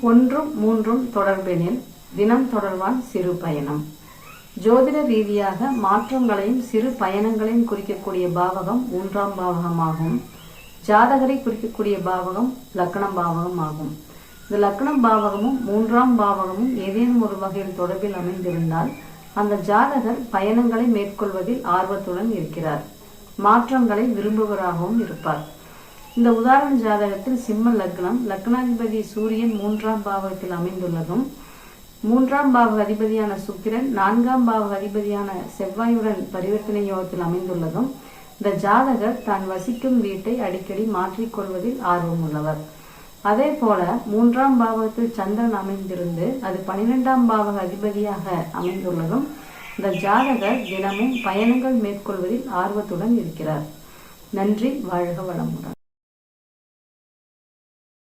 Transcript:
ஒன்றும் மூன்றும் தொடர்பெனில் தினம் தொடர்வான் சிறு பயணம். ஜோதிட ரீதியாக மாற்றங்களையும் சிறு பயணங்களையும் குறிக்கக்கூடிய பாவகம் மூன்றாம் பாவகமாகும். ஜாதகரை குறிக்கக்கூடிய பாவகம் லக்கணம் பாவகம் ஆகும் இந்த லக்கணம் பாவகமும் மூன்றாம் பாவகமும் ஏதேனும் ஒரு வகையில் தொடர்பில் அமைந்திருந்தால் அந்த ஜாதகர் பயணங்களை மேற்கொள்வதில் ஆர்வத்துடன் இருக்கிறார். மாற்றங்களை விரும்புவராகவும் இருப்பார். இந்த உதாரண ஜாதகத்தில் சிம்ம லக்னம் லக்னாதிபதி சூரியன் மூன்றாம் பாவகத்தில் அமைந்துள்ளதும் மூன்றாம் பாவக அதிபதியான சுக்கிரன் நான்காம் பாவக அதிபதியான செவ்வாயுடன் பரிவர்த்தனை யோகத்தில் அமைந்துள்ளதும் இந்த ஜாதகர் தான் வசிக்கும் வீட்டை அடிக்கடி மாற்றிக்கொள்வதில் ஆர்வம் உள்ளவர். அதே போல மூன்றாம் பாவகத்தில் சந்திரன் அமைந்திருந்து அது பனிரெண்டாம் பாவக அதிபதியாக அமைந்துள்ளதும் இந்த ஜாதகர் தினமும் பயணங்கள் மேற்கொள்வதில் ஆர்வத்துடன் இருக்கிறார். நன்றி வாழ்க வளமுடன்.